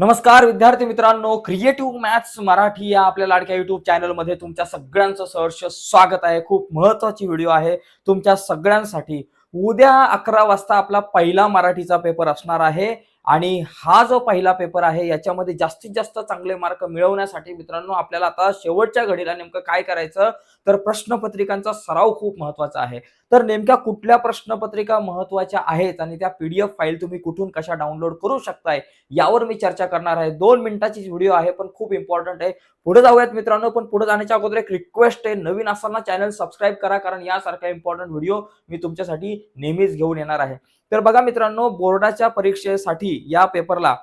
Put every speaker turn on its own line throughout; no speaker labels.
नमस्कार विद्यार्थी मित्रांनो. क्रिएटिव्ह मॅथ्स मराठी या आपल्या लाडक्या युट्यूब चॅनलमध्ये तुमच्या सगळ्यांचं सहर्ष स्वागत आहे. खूप महत्वाची व्हिडिओ आहे. तुमच्या सगळ्यांसाठी उद्या अकरा वाजता आपला पहिला मराठीचा पेपर असणार आहे. आणि हा जो पहिला पेपर आहे याच्यामध्ये जास्तीत जास्त चांगले मार्क मिळवण्यासाठी मित्रांनो आपल्याला आता शेवटच्या घडीला नेमकं काय करायचं? तर प्रश्नपत्रिकांचा सराव खूप महत्त्वाचा आहे. तर नेमक्या कुठल्या प्रश्नपत्रिका महत्त्वाच्या आहेत आणि त्या पीडीएफ फाईल तुम्ही कुठून कशा डाउनलोड करू शकताय यावर मी चर्चा करणार आहे. दोन मिनिटाची व्हिडिओ आहे पण खूप इम्पॉर्टंट आहे. पुढे जाऊयात मित्रांनो पण पुढे जाण्याच्या अगोदर एक रिक्वेस्ट आहे. नवीन असताना चॅनल सबस्क्राईब करा कारण यासारख्या इम्पॉर्टंट व्हिडिओ मी तुमच्यासाठी नेहमीच घेऊन येणार आहे. तर बघा मित्रांनो बोर्डाच्या परीक्षेसाठी या पेपरला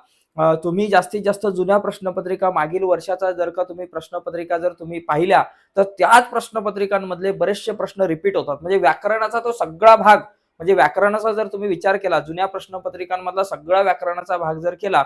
तुम्ही जास्तीत जास्त जुन्या प्रश्नपत्रिका मागील वर्षाचा जर का तुम्ही प्रश्नपत्रिका जर तुम्ही पाहिल्या तर त्याच प्रश्नपत्रिकांमधले बरेचसे प्रश्न रिपीट होतात. म्हणजे व्याकरणाचा तो सगळा भाग म्हणजे व्याकरणाचा जर तुम्ही विचार केला जुन्या प्रश्नपत्रिकांमधला सगळा व्याकरणाचा भाग जर केला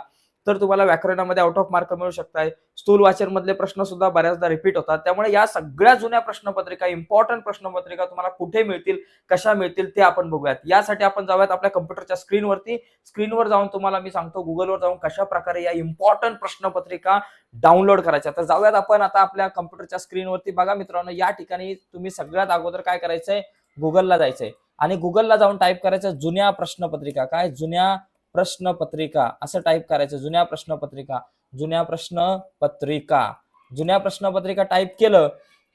तर तुम्हाला व्याकरणामध्ये आउट ऑफ मार्क मिळू शकताय. स्थूल वाचन प्रश्न सुद्धा बऱ्याचदा रिपीट होतात. त्यामुळे या सगळ्या जुन्या प्रश्नपत्रिका इम्पॉर्टंट प्रश्नपत्रिका तुम्हाला कुठे मिळतील कशा मिळतील ते आपण बघूयात. यासाठी आपण जाऊयात आपल्या कम्प्युटरच्या स्क्रीनवरती स्क्रीनवर जाऊन तुम्हाला मी सांगतो गुगलवर जाऊन कशा प्रकारे या इम्पॉर्टंट प्रश्नपत्रिका डाउनलोड करायच्या. तर जाऊयात आपण आता आपल्या कम्प्युटरच्या स्क्रीनवरती बघा मित्रांनो या ठिकाणी तुम्ही सगळ्यात अगोदर काय करायचंय? गुगलला जायचंय. आणि गुगलला जाऊन टाईप करायचं जुन्या प्रश्नपत्रिका. काय? जुन्या प्रश्नपत्रिका असं टाईप करायचं. जुन्या प्रश्नपत्रिका जुन्या प्रश्नपत्रिका. जुन्या प्रश्नपत्रिका टाईप केलं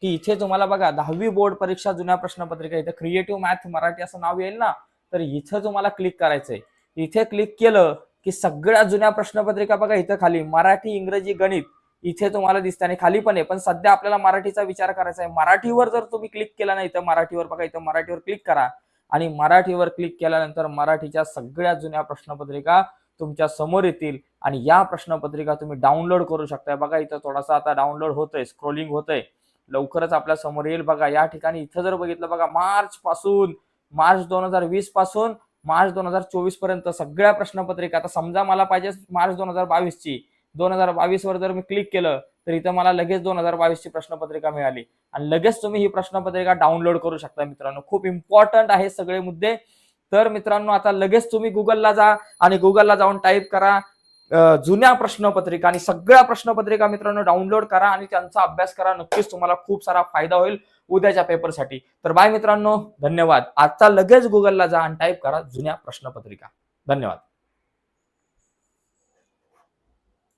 की इथे तुम्हाला बघा दहावी बोर्ड परीक्षा जुन्या प्रश्नपत्रिका इथे क्रिएटिव्ह मॅथ मराठी असं नाव येईल ना तर इथं तुम्हाला क्लिक करायचंय. इथे क्लिक केलं की सगळ्या जुन्या प्रश्नपत्रिका बघा इथं खाली मराठी इंग्रजी गणित इथे तुम्हाला दिसते आणि खाली पण आहे पण सध्या आपल्याला मराठीचा विचार करायचा आहे. मराठीवर जर तुम्ही क्लिक केला नाही तर मराठीवर बघा इथं मराठीवर क्लिक करा. आणि मराठीवर क्लिक केल्यानंतर मराठीच्या सगळ्या जुन्या प्रश्नपत्रिका तुमच्यासमोर येतील. आणि या प्रश्नपत्रिका तुम्ही डाउनलोड करू शकताय. बघा इथं थोडासा आता डाउनलोड होतंय स्क्रोलिंग होतंय. लवकरच आपल्यासमोर येईल. बघा या ठिकाणी इथं जर बघितलं बघा मार्च पासून मार्च दोन हजार वीसपासून मार्च दोन हजार चोवीसपर्यंत सगळ्या प्रश्नपत्रिका. आता समजा मला पाहिजे मार्च दोन हजार बावीस ची दोन हजार बावीस वर जर मी क्लिक केलं तर इथं मला लगेच दोन हजार बावीस ची प्रश्नपत्रिका मिळाली. आणि लगेच तुम्ही ही प्रश्नपत्रिका डाउनलोड करू शकता मित्रांनो. खूप इम्पॉर्टंट आहे सगळे मुद्दे. तर मित्रांनो आता लगेच तुम्ही गुगलला जा आणि गुगलला जाऊन टाईप करा जुन्या प्रश्नपत्रिका आणि सगळ्या प्रश्नपत्रिका मित्रांनो डाउनलोड करा आणि त्यांचा अभ्यास करा. नक्कीच तुम्हाला खूप सारा फायदा होईल उद्याच्या पेपरसाठी तर बाय मित्रांनो धन्यवाद. आता लगेच गुगलला जा आणि टाईप करा जुन्या प्रश्नपत्रिका. धन्यवाद.